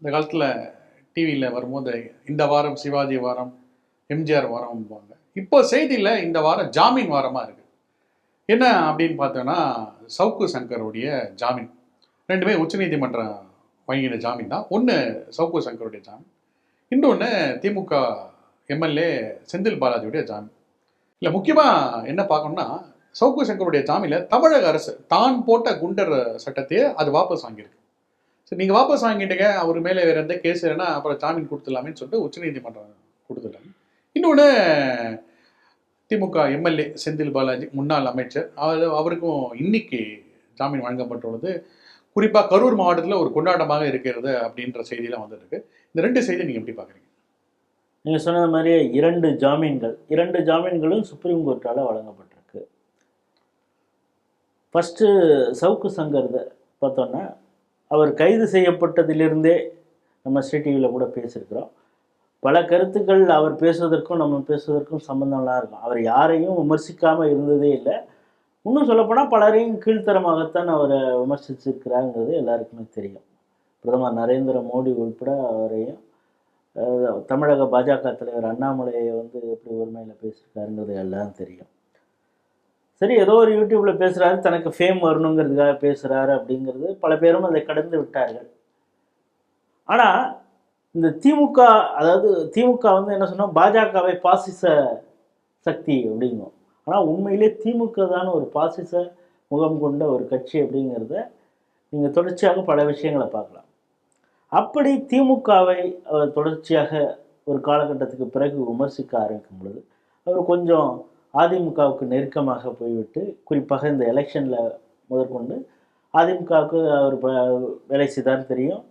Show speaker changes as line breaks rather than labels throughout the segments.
இந்த காலத்தில் டிவியில் வரும்போது இந்த வாரம் சிவாஜி வாரம் எம்ஜிஆர் வாரம்பாங்க. இப்போ செய்தியில் இந்த வாரம் ஜாமீன் வாரமாக இருக்குது என்ன அப்படின்னு பார்த்தோன்னா சவுக்கு சங்கருடைய ஜாமீன். ரெண்டுமே உச்சநீதிமன்றம் வழங்கின ஜாமீன் தான். ஒன்று சவுக்கு சங்கருடைய ஜாமீன். இன்னொன்று திமுக எம்எல்ஏ செந்தில் பாலாஜியுடைய ஜாமீன். இல்லை முக்கியமாக என்ன பார்க்கணும்னா சவுக்கு சங்கருடைய ஜாமீனில் தமிழக அரசு தான் போட்ட குண்டர் சட்டத்தையே அது வாபஸ் வாங்கியிருக்கு. சரி நீங்கள் வாபஸ் வாங்கிட்டீங்க அவர் மேலே வேறு எந்த கேஸ் இல்லைன்னா அப்புறம் ஜாமீன் கொடுத்துடலாமேன்னு சொல்லிட்டு உச்சநீதிமன்றம் கொடுத்துட்டாங்க. இன்னொன்று திமுக எம்எல்ஏ செந்தில் பாலாஜி முன்னாள் அமைச்சர் அவர் அவருக்கும் இன்னைக்கு ஜாமீன் வழங்கப்பட்டுள்ளது. குறிப்பாக கரூர் மாவட்டத்தில் ஒரு கொண்டாட்டமாக இருக்கிறது அப்படின்ற செய்தியெல்லாம் வந்துருக்கு இந்த ரெண்டு செய்தி நீங்கள் எப்படி பார்க்குறீங்க?
நீங்கள் சொன்னது மாதிரியே இரண்டு ஜாமீன்கள் இரண்டு ஜாமீன்களும் சுப்ரீம் கோர்ட்டால் வழங்கப்பட்டிருக்கு. ஃபஸ்ட்டு சவுக்கு சங்கர் பார்த்தோன்னா அவர் கைது செய்யப்பட்டதிலிருந்தே நம்ம ஸ்ரீ டிவியில் கூட பேசியிருக்கிறோம். பல கருத்துக்கள் அவர் பேசுவதற்கும் நம்ம பேசுவதற்கும் சம்பந்தம்லாம் இருக்கும். அவர் யாரையும் விமர்சிக்காமல் இருந்ததே இல்லை. இன்னும் சொல்லப்போனால் பலரையும் கீழ்த்தரமாகத்தான் அவரை விமர்சிச்சிருக்கிறாங்கிறது எல்லாருக்குமே தெரியும். பிரதமர் நரேந்திர மோடி உள்பட அவரையும் தமிழக பாஜக தலைவர் அண்ணாமலையை வந்து எப்படி உரிமையில் பேசியிருக்காருங்கிறது எல்லாம் தெரியும். சரி ஏதோ ஒரு யூடியூப்பில் பேசுகிறாரு தனக்கு ஃபேம் வரணுங்கிறதுக்காக பேசுகிறாரு அப்படிங்கிறது பல பேரும் அதை கடந்து விட்டார்கள். ஆனால் இந்த திமுக அதாவது திமுக வந்து என்ன சொன்னால் பாஜகவை பாசிச சக்தி அப்படிங்கும். ஆனால் உண்மையிலே திமுக தான் ஒரு பாசிச முகம் கொண்ட ஒரு கட்சி அப்படிங்கிறத நீங்கள் தொடர்ச்சியாக பல விஷயங்களை பார்க்கலாம். அப்படி திமுகவை அவர் தொடர்ச்சியாக ஒரு காலகட்டத்துக்கு பிறகு விமர்சிக்க ஆரம்பிக்கும் பொழுது அவர் கொஞ்சம் அதிமுகவுக்கு நெருக்கமாக போய்விட்டு குறிப்பாக இந்த எலெக்ஷனில் முதற்கொண்டு அதிமுகவுக்கு அவர் வேலை செய்தார் தெரியும்.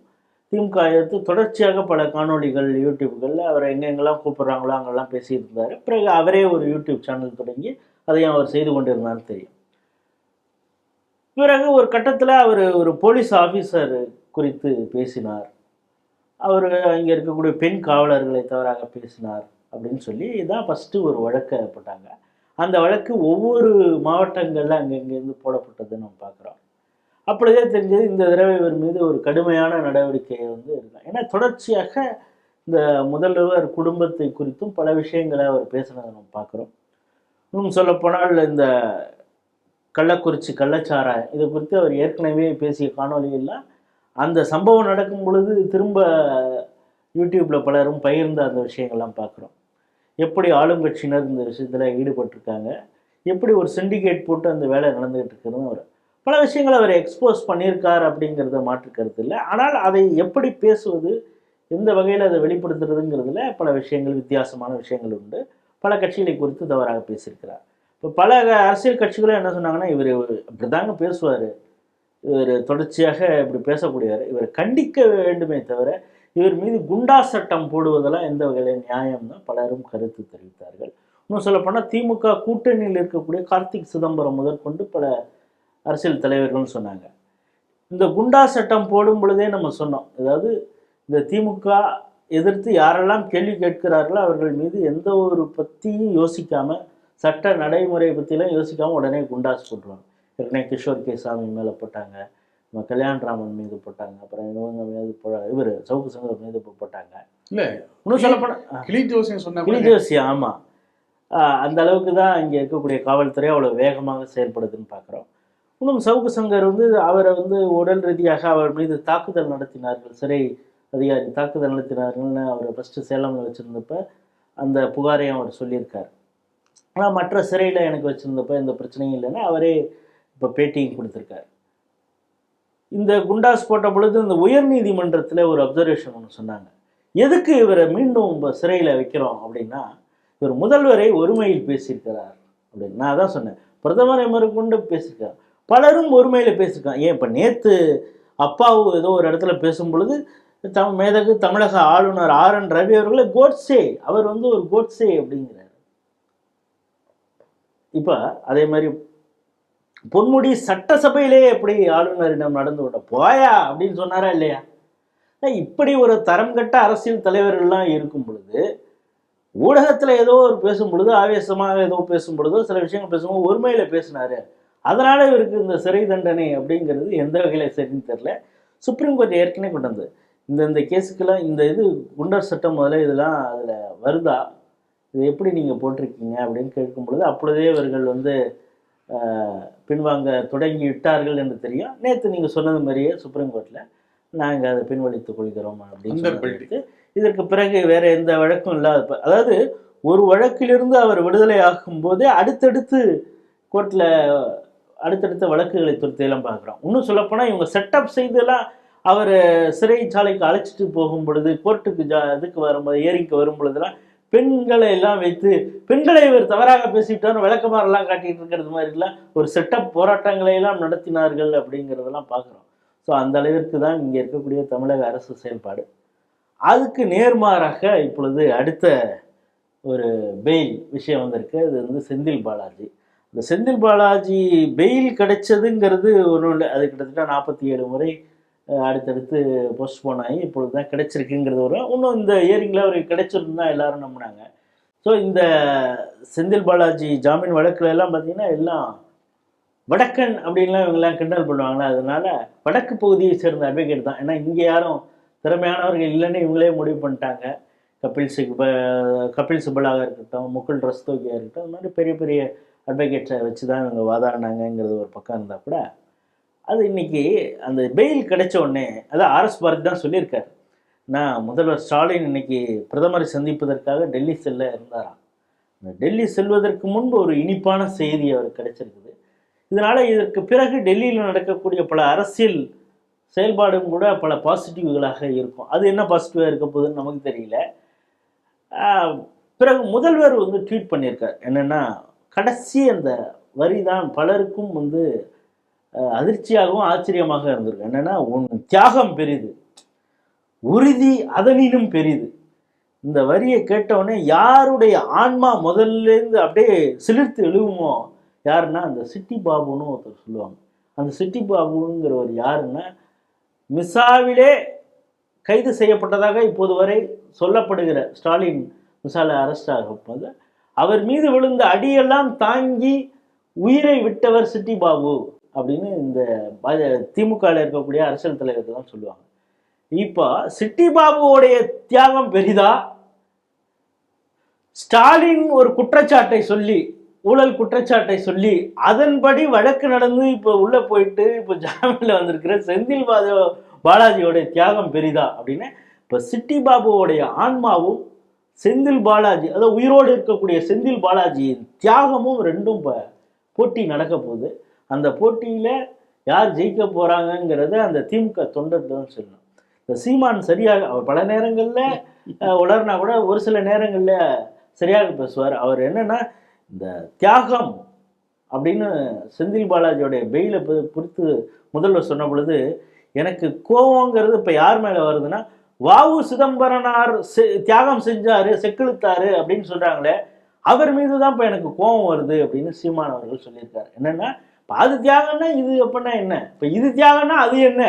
திமுக எடுத்து தொடர்ச்சியாக பல காணொலிகள் யூடியூப்களில் அவர் எங்கெங்கெல்லாம் கூப்பிட்றாங்களோ அங்கெல்லாம் பேசிட்டு இருந்தார். பிறகு அவரே ஒரு யூடியூப் சேனல் தொடங்கி அதையும் அவர் செய்து கொண்டிருந்தான்னு தெரியும். பிறகு ஒரு கட்டத்தில் அவர் ஒரு போலீஸ் ஆஃபீஸர் குறித்து பேசினார். அவர் இங்கே இருக்கக்கூடிய பெண் காவலர்களை தவறாக பேசினார் அப்படின்னு சொல்லி இதான் ஃபஸ்ட்டு ஒரு வழக்கப்பட்டாங்க அந்த வழக்கு ஒவ்வொரு மாவட்டங்களில் அங்கங்கேருந்து போடப்பட்டது நம்ம பார்க்குறோம். அப்படியே தெரிஞ்சது இந்த தடவை இவர் மீது ஒரு கடுமையான நடவடிக்கையை வந்து எடுக்கலாம் ஏன்னா தொடர்ச்சியாக இந்த முதல்வர் குடும்பத்தை குறித்தும் பல விஷயங்களை அவர் பேசினதை நம்ம பார்க்குறோம். இன்னும் சொல்லப்போனால் இந்த கள்ளக்குறிச்சி கள்ளச்சாராயம் இது குறித்து அவர் ஏற்கனவே பேசிய காணொலியெல்லாம் அந்த சம்பவம் நடக்கும் பொழுது திரும்ப யூடியூப்பில் பலரும் பகிர்ந்த அந்த விஷயங்கள்லாம் பார்க்குறோம். எப்படி ஆளுங்கட்சியினர் இந்த விஷயத்தில் ஈடுபட்டிருக்காங்க எப்படி ஒரு சிண்டிகேட் போட்டு அந்த வேலை நடந்துகிட்டு இருக்கிறதும் அவர் பல விஷயங்களை அவர் எக்ஸ்போஸ் பண்ணியிருக்கார் அப்படிங்கிறத மாற்று கருத்து இல்லை. ஆனால் அதை எப்படி பேசுவது எந்த வகையில் அதை வெளிப்படுத்துறதுங்கிறதுல பல விஷயங்கள் வித்தியாசமான விஷயங்கள் உண்டு. பல கட்சிகளை குறித்து தவறாக பேசியிருக்கிறார். இப்போ பல அரசியல் கட்சிகளும் என்ன சொன்னாங்கன்னா இவர் அப்படிதாங்க பேசுவார். இவர் தொடர்ச்சியாக இப்படி பேசக்கூடியவர். இவர் கண்டிக்க வேண்டுமே தவிர இவர் மீது குண்டா சட்டம் போடுவதெல்லாம் எந்த வகையில் நியாயம்னு பலரும் கருத்து தெரிவித்தார்கள். இன்னும் சொல்லப்போனால் திமுக கூட்டணியில் இருக்கக்கூடிய கார்த்திக் சிதம்பரம் முதற்கொண்டு பல அரசியல் தலைவர்கள்னு சொன்னாங்க. இந்த குண்டா சட்டம் போடும் பொழுதே நம்ம சொன்னோம். அதாவது இந்த திமுக எதிர்த்து யாரெல்லாம் கேள்வி கேட்கிறார்களோ அவர்கள் மீது எந்த ஒரு பற்றியும் யோசிக்காமல் சட்ட நடைமுறை பற்றிலாம் யோசிக்காமல் உடனே குண்டாஸ் போட்டுருவாங்க ஏற்கனவே கிஷோர் கே சாமி மேலே போட்டாங்க. கல்யாண்ராமன் மீது போட்டாங்க அப்புறம் இவங்க மீது போ இவர் சவுக்கு சங்கர் மீது போட்டாங்க.
இல்ல
இன்னும் சொல்லப்போனால்
கிளி ஜோசியம் சொன்ன
கிளி ஆமாம் அந்த அளவுக்கு தான் இங்கே இருக்கக்கூடிய காவல்துறை அவ்வளோ வேகமாக செயல்படுதுன்னு பார்க்குறோம் இன்னும் சவுக்கு சங்கர் வந்து அவரை வந்து உடல் ரீதியாக அவர் மீது தாக்குதல் நடத்தினார்கள் சிறை அதிகாரி தாக்குதல் நடத்தினார்கள்னு அவரை ஃபஸ்ட்டு சேலமில் வச்சுருந்தப்ப அந்த புகாரையும் அவர் சொல்லியிருக்கார். ஆனால் மற்ற சிறையில் எனக்கு வச்சுருந்தப்ப எந்த பிரச்சனையும் இல்லைன்னா அவரே இப்போ பேட்டியும் கொடுத்துருக்காரு. இந்த குண்டாஸ் போட்ட பொழுது இந்த உயர் நீதிமன்றத்தில் ஒரு அப்சர்வேஷன் ஒன்று சொன்னாங்க. எதுக்கு இவரை மீண்டும் சிறையில் வைக்கிறோம் அப்படின்னா இவர் முதல்வரை ஒருமையில் பேசியிருக்கிறார் அப்படின்னு. நான் அதான் சொன்னேன். பிரதமரை முதற்கொண்டு பேசியிருக்கார் பலரும் ஒருமையில் பேசியிருக்காங்க. ஏன் இப்போ நேற்று அப்பாவு ஏதோ ஒரு இடத்துல பேசும் பொழுது தம் மேதகு தமிழக ஆளுநர் ஆர் என் ரவி அவர்களை கோட்ஸே அவர் வந்து ஒரு கோட்ஸே அப்படிங்கிறார். இப்போ அதே மாதிரி பொன்முடி சட்டசபையிலே எப்படி ஆளுநரிடம் நடந்து விட்ட போயா அப்படின்னு சொன்னாரா இல்லையா? இப்படி ஒரு தரம் கட்ட அரசியல் தலைவர்கள்லாம் இருக்கும் பொழுது ஊடகத்தில் ஏதோ ஒரு பேசும் பொழுது ஆவேசமாக ஏதோ பேசும் பொழுதோ சில விஷயங்கள் பேசும்போது ஒருமையில் பேசினாரு. அதனால இவருக்கு இந்த சிறை தண்டனை அப்படிங்கிறது எந்த வகையில் சரின்னு தெரில சுப்ரீம் கோர்ட் ஏற்கனவே கொண்டு வந்தது. இந்த இந்த கேஸுக்கெல்லாம் இந்த இது குண்டர் சட்டம் முதல்ல இதெல்லாம் அதில் வருதா? இது எப்படி நீங்கள் போட்டிருக்கீங்க அப்படின்னு கேட்கும் பொழுது அப்பொழுதே இவர்கள் வந்து பின்வாங்க தொடங்கி விட்டார்கள் என்று தெரியும். நேற்று நீங்கள் சொன்னது மாதிரியே சுப்ரீம் கோர்ட்டில் நாங்கள் அதை பின்வழித்துக் கொள்கிறோம் அப்படின்னு இதற்கு பிறகு வேற எந்த வழக்கும் இல்லாத அதாவது ஒரு வழக்கிலிருந்து அவர் விடுதலை ஆகும்போது அடுத்தடுத்து கோர்ட்டில் அடுத்தடுத்த வழக்குகளை துருத்தியெல்லாம் பார்க்குறோம். இன்னும் சொல்லப்போனால் இவங்க செட்டப் செய்தெல்லாம் அவர் சிறைச்சாலைக்கு அழைச்சிட்டு போகும் பொழுது கோர்ட்டுக்கு ஜா இதுக்கு வரும்போது ஏரிக்கு வரும் பொழுதெல்லாம் பெண்களை எல்லாம் வைத்து பெண்களை இவர் தவறாக பேசிவிட்டார் விளக்கமாறெல்லாம் காட்டிட்டு இருக்கிறது மாதிரிலாம் ஒரு செட்டப் போராட்டங்களை எல்லாம் நடத்தினார்கள் அப்படிங்கிறதெல்லாம் பார்க்குறோம். ஸோ அந்த அளவிற்கு தான் இங்கே இருக்கக்கூடிய தமிழக அரசு செயல்பாடு. அதுக்கு நேர்மாறாக இப்பொழுது அடுத்த ஒரு பெயில் விஷயம் வந்திருக்கு. அது வந்து செந்தில் பாலாஜி. இந்த செந்தில் பாலாஜி பெயில் கிடைச்சதுங்கிறது ஒன்றும் இல்லை. அது கிட்டத்தட்ட நாற்பத்தி ஏழு முறை அடுத்தடுத்து போஸ்ட்போன் ஆகி இப்பொழுது தான் கிடைச்சிருக்குங்கிறது ஒரு இன்னும் இந்த இயரிங்கில் அவருக்கு கிடைச்சிருந்தா எல்லாரும் நம்பினாங்க. ஸோ இந்த செந்தில் பாலாஜி ஜாமீன் வழக்குல எல்லாம் பார்த்தீங்கன்னா எல்லாம் வடக்கன் அப்படின்லாம் இவங்கெல்லாம் கிண்டல் பண்ணுவாங்களா? அதனால வடக்கு பகுதியை சேர்ந்த அட்வொகேட் தான். ஏன்னா இங்கே யாரும் திறமையானவர்கள் இல்லைன்னு இவங்களே முடிவு பண்ணிட்டாங்க. கபில் சிப கபில் சிபலாக இருக்கட்டும் முகுல் ரஸ்தோகியாக இருக்கட்டும் அது மாதிரி பெரிய பெரிய அட்வொகேட்ஸை வச்சு தான் இவங்க வாதாடினாங்கங்கிறது ஒரு பக்கம் இருந்தால் கூட அது இன்னைக்கு அந்த பெயில் கிடைச்ச உடனே அதான் ஆர்எஸ் பாரதி தான் சொல்லியிருக்காரு. நான் முதல்வர் ஸ்டாலின் இன்னைக்கு பிரதமரை சந்திப்பதற்காக டெல்லி செல்ல இருந்தாராம். இந்த டெல்லி செல்வதற்கு முன்பு ஒரு இனிப்பான செய்தி அவர் கிடைச்சிருக்குது. இதனால் இதற்கு பிறகு டெல்லியில் நடக்கக்கூடிய பல அரசியல் செயல்பாடும் கூட பல பாசிட்டிவ்களாக இருக்கும். அது என்ன பாசிட்டிவாக இருக்க போகுதுன்னு நமக்கு தெரியல. பிறகு முதல்வர் வந்து ட்வீட் பண்ணியிருக்கார். என்னென்னா கடைசி அந்த வரி தான் பலருக்கும் வந்து அதிர்ச்சியாகவும் ஆச்சரியமாக இருந்திருக்கு என்னென்னா உன் தியாகம் பெரிது. உறுதி அதனினும் பெரிது. இந்த வரியை கேட்டவுடனே யாருடைய ஆன்மா முதல்லேருந்து அப்படியே சிலிர்த்து எழுவுமோ? யாருன்னா அந்த சிட்டி பாபுன்னு ஒருத்தர் சொல்லுவாங்க. அந்த சிட்டி பாபுங்கிறவர் யாருன்னா மிசாவிலே கைது செய்யப்பட்டதாக இப்போது வரை சொல்லப்படுகிற ஸ்டாலின் மிசால அரெஸ்ட் ஆகும்போது அவர் மீது விழுந்த அடியெல்லாம் தாங்கி உயிரை விட்டவர் சிட்டி பாபு. அப்படின்னு இந்த திமுகவில் இருக்கக்கூடிய அரசியல் தலைவர்கள் தான் சொல்லுவாங்க. இப்போ சிட்டி பாபுவோடைய தியாகம் பெரிதா? ஸ்டாலின் ஒரு குற்றச்சாட்டை சொல்லி ஊழல் குற்றச்சாட்டை சொல்லி அதன்படி வழக்கு நடந்து இப்போ உள்ளே போயிட்டு இப்போ ஜாமீனில் வந்திருக்கிற செந்தில் பாஜ பாலாஜியோடைய தியாகம் பெரிதா அப்படின்னு இப்போ சிட்டி பாபுவோடைய ஆன்மாவும் செந்தில் பாலாஜி அதாவது உயிரோடு இருக்கக்கூடிய செந்தில் பாலாஜியின் தியாகமும் ரெண்டும் இப்போ போட்டி நடக்க போகுது. அந்த போட்டியில் யார் ஜெயிக்க போகிறாங்கங்கிறத அந்த திமுக தொண்டர்கள் தான் சொல்லணும். இந்த சீமான் சரியாக அவர் பல நேரங்களில் உளர்னா கூட ஒரு சில நேரங்களில் சரியாக பேசுவார். அவர் என்னென்னா இந்த தியாகம் அப்படின்னு செந்தில் பாலாஜியோடைய பெயிலை குறித்து முதல்வர் சொன்ன பொழுது எனக்கு கோவங்கிறது இப்போ யார் மேலே வருதுன்னா வாவு சிதம்பரனார் செ- தியாகம் செஞ்சாரு செக்கிழுத்தாரு அப்படின்னு சொல்கிறாங்களே அவர் மீது தான் இப்போ எனக்கு கோபம் வருது அப்படின்னு சீமான் அவர்கள் சொல்லியிருக்காரு. என்னென்னா இப்போ அது தியாகம்னா இது அப்படின்னா என்ன? இப்போ இது தியாகம்னா அது என்ன?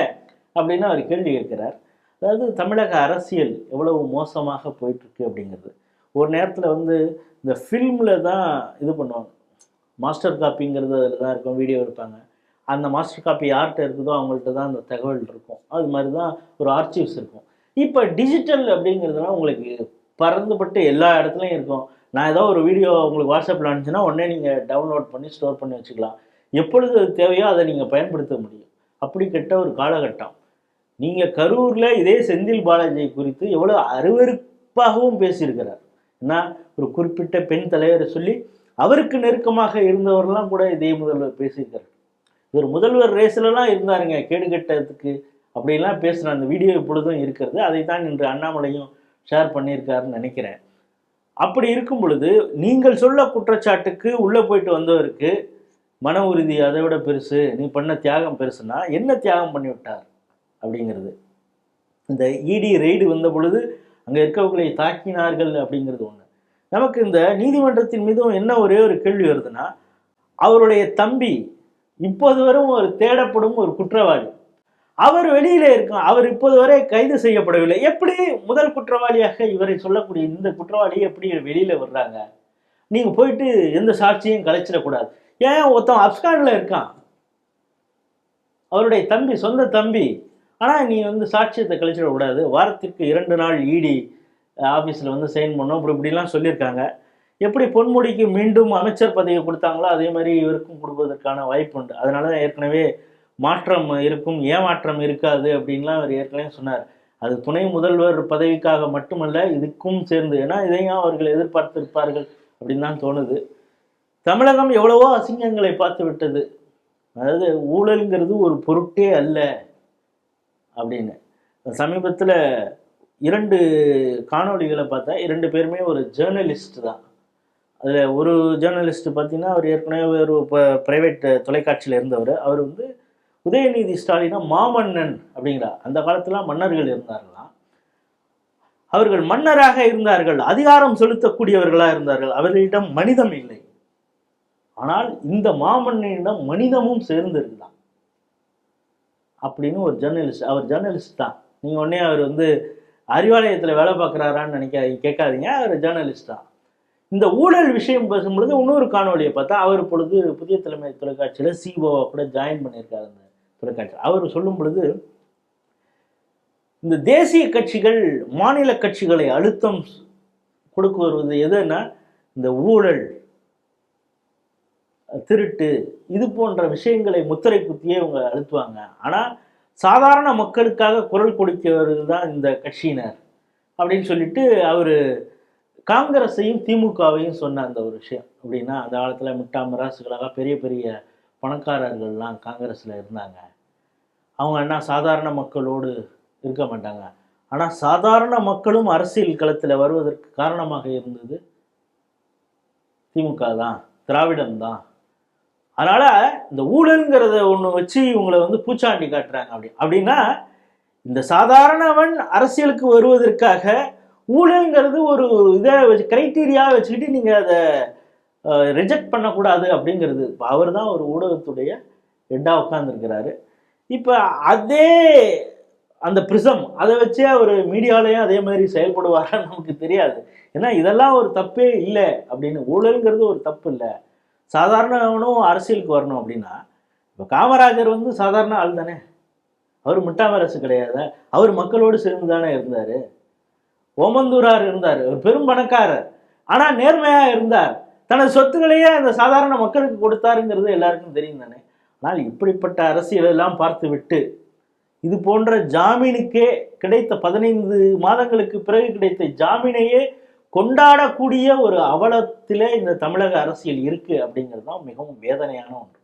அப்படின்னு அவர் கேள்வி கேட்கிறார். அதாவது தமிழக அரசியல் எவ்வளவு மோசமாக போயிட்டுருக்கு அப்படிங்கிறது. ஒரு நேரத்தில் வந்து இந்த ஃபில்மில் தான் இது பண்ணுவாங்க. மாஸ்டர் காப்பிங்கிறது அதில் தான் இருக்கும் வீடியோ எடுப்பாங்க. அந்த மாஸ்டர் காப்பி யார்கிட்ட இருக்குதோ அவங்கள்ட்ட தான் அந்த தகவல் இருக்கும். அது மாதிரி தான் ஒரு ஆர்ச்சிவ்ஸ் இருக்கும். இப்போ டிஜிட்டல் அப்படிங்கிறதுலாம் உங்களுக்கு பறந்துபட்டு எல்லா இடத்துலையும் இருக்கும். நான் ஏதோ ஒரு வீடியோ உங்களுக்கு வாட்ஸ்அப்பில் அனுப்பிச்சுன்னா உடனே நீங்கள் டவுன்லோட் பண்ணி ஸ்டோர் பண்ணி வச்சுக்கலாம். எப்பொழுது அது தேவையோ அதை நீங்கள் பயன்படுத்த முடியும். அப்படி கெட்ட ஒரு காலகட்டம். நீங்கள் கரூரில் இதே செந்தில் பாலாஜி குறித்து எவ்வளோ அருவருப்பாகவும் பேசியிருக்கிறார். ஏன்னா ஒரு குறிப்பிட்ட பெண் தலைவரை சொல்லி அவருக்கு நெருக்கமாக இருந்தவரெல்லாம் கூட இதே முதல்வர் பேசியிருக்காரு இவர் முதல்வர் ரேஸ்லலாம் இருந்தாருங்க கேடு கெட்டதுக்கு அப்படிலாம் பேசுகிற அந்த வீடியோ இப்பொழுதும் இருக்கிறது. அதை தான் இன்று அண்ணாமலையும் ஷேர் பண்ணியிருக்காருன்னு நினைக்கிறேன். அப்படி இருக்கும் பொழுது நீங்கள் சொல்ல குற்றச்சாட்டுக்கு உள்ளே போயிட்டு வந்தவருக்கு மன உறுதி அதை விட பெருசு நீ பண்ண தியாகம் பெருசுன்னா என்ன தியாகம் பண்ணிவிட்டார் அப்படிங்கிறது. இந்த இடி ரெய்டு வந்த பொழுது அங்கே இருக்கவர்களை தாக்கினார்கள் அப்படிங்கிறது ஒன்று நமக்கு இந்த நீதிமன்றத்தின் மீதும் என்ன ஒரே ஒரு கேள்வி வருதுன்னா அவருடைய தம்பி இப்போது வரும் ஒரு தேடப்படும் ஒரு குற்றவாளி. அவர் வெளியில இருக்கும் அவர் இப்போது வரை கைது செய்யப்படவில்லை. எப்படி முதல் குற்றவாளியாக இவரை சொல்லக்கூடிய இந்த குற்றவாளி எப்படி வெளியில வர்றாங்க? நீங்க போயிட்டு எந்த சாட்சியும் கலைச்சிடக்கூடாது. ஏன் ஒருத்தன் அப்கான்ல இருக்கான்? அவருடைய தம்பி சொந்த தம்பி. ஆனால் நீ வந்து சாட்சியத்தை கழிச்சிட கூடாது. வாரத்திற்கு இரண்டு நாள் இடி ஆஃபீஸில் வந்து சைன் பண்ணோம் இப்படி இப்படிலாம் சொல்லியிருக்காங்க. எப்படி பொன்முடிக்கு மீண்டும் அமைச்சர் பதவி கொடுத்தாங்களோ அதே மாதிரி இவருக்கும் கொடுப்பதற்கான வாய்ப்பு உண்டு. அதனால தான் ஏற்கனவே மாற்றம் இருக்கும் ஏமாற்றம் இருக்காது அப்படின்லாம் அவர் ஏற்கனவே சொன்னார். அது துணை முதல்வர் பதவிக்காக மட்டுமல்ல இதுக்கும் சேர்ந்து. ஏன்னா இதையும் அவர்கள் எதிர்பார்த்திருப்பார்கள் அப்படின்னு தான் தோணுது. தமிழகம் எவ்வளவோ அசிங்கங்களை பார்த்து விட்டது. அதாவது ஊழல்ங்கிறது ஒரு பொருட்டே அல்ல அப்படின்னு. சமீபத்தில் இரண்டு காணொளிகளை பார்த்தா இரண்டு பேருமே ஒரு ஜேர்னலிஸ்ட் தான். அதில் ஒரு ஜேர்னலிஸ்ட் பார்த்தீங்கன்னா அவர் ஏற்கனவே ஒரு ப்ரைவேட் தொலைக்காட்சியில் இருந்தவர். அவர் வந்து உதயநிதி ஸ்டாலினா மாமன்னன் அப்படிங்கிறார். அந்த காலத்தில் மன்னர்கள் இருந்தார்களாம். அவர்கள் மன்னராக இருந்தார்கள். அதிகாரம் செலுத்தக்கூடியவர்களாக இருந்தார்கள். அவர்களிடம் மனிதம் இல்லை. ஆனால் இந்த மாமன்னனிடம் மனிதமும் சேர்ந்து இருந்தான் அப்படின்னு ஒரு ஜேர்னலிஸ்ட் அவர் ஜேர்னலிஸ்ட் தான். நீங்கள் உடனே அவர் வந்து அறிவாலயத்தில் வேலை பார்க்குறாரான்னு நினைக்காதீங்க கேட்காதீங்க அவர் ஜேர்னலிஸ்ட் தான். இந்த ஊழல் விஷயம் பேசும்பொழுது இன்னொரு காணொலியை பார்த்தா அவர் பொழுது புதிய தலைமை தொலைக்காட்சியில் சிஓவை கூட ஜாயின் பண்ணியிருக்காரு அந்த தொலைக்காட்சி அவர் சொல்லும் பொழுது இந்த தேசிய கட்சிகள் மாநில கட்சிகளை அழுத்தம் கொடுக்க வருவது எதுன்னா இந்த ஊழல் திருட்டு இது போன்ற விஷயங்களை முத்திரை குத்தியே இவங்க அழுத்துவாங்க. ஆனால் சாதாரண மக்களுக்காக குரல் கொடுக்கிறவர்கள் தான் இந்த கட்சியினர் அப்படின்னு சொல்லிட்டு அவர் காங்கிரஸையும் திமுகவையும் சொன்ன அந்த ஒரு விஷயம். அப்படின்னா அந்த காலத்தில் மிட்டா மிராசுகளாக பெரிய பெரிய பணக்காரர்கள்லாம் காங்கிரஸில் இருந்தாங்க. அவங்க என்ன சாதாரண மக்களோடு இருக்க மாட்டாங்க. ஆனால் சாதாரண மக்களும் அரசியல் களத்தில் வருவதற்கு காரணமாக இருந்தது திமுக தான் திராவிடம் தான் அதனால இந்த ஊழல்ங்கிறத ஒன்று வச்சு இவங்களை வந்து பூச்சாண்டி காட்டுறாங்க அப்படி. அப்படின்னா இந்த சாதாரணவன் அரசியலுக்கு வருவதற்காக ஊழல்ங்கிறது ஒரு இதை வச்சு கிரைட்டீரியா வச்சுக்கிட்டு நீங்கள் அதை ரிஜெக்ட் பண்ணக்கூடாது அப்படிங்கிறது. இப்போ அவர் தான் ஒரு ஊடகத்துடைய ஹெட்டாக உட்காந்துருக்கிறாரு இப்போ அதே அந்த பிரிசம் அதை வச்சே அவர் மீடியாலையும் அதே மாதிரி செயல்படுவாரான்னு நமக்கு தெரியாது. ஏன்னா இதெல்லாம் ஒரு தப்பே இல்லை அப்படின்னு ஊழல்ங்கிறது ஒரு தப்பு இல்லை. சாதாரணவனும் அரசியலுக்கு வரணும் அப்படின்னா இப்போ காமராஜர் வந்து சாதாரண ஆள் தானே. அவர் முட்டாமரசு கிடையாது. அவர் மக்களோடு சேர்ந்து தானே இருந்தார். ஓமந்தூரார் இருந்தார். ஒரு பெரும் பணக்காரர். ஆனால் நேர்மையாக இருந்தார். தனது சொத்துக்களையே அந்த சாதாரண மக்களுக்கு கொடுத்தாருங்கிறது எல்லாருக்கும் தெரியும் தானே. ஆனால் இப்படிப்பட்ட அரசியலெல்லாம் பார்த்து விட்டு இது போன்ற ஜாமீனுக்கே கிடைத்த பதினைந்து மாதங்களுக்கு பிறகு கிடைத்த ஜாமீனையே கொண்டாடக்கூடிய ஒரு அவலத்திலே இந்த தமிழக அரசியல் இருக்கு அப்படிங்கிறது தான் மிகவும் வேதனையான ஒன்று.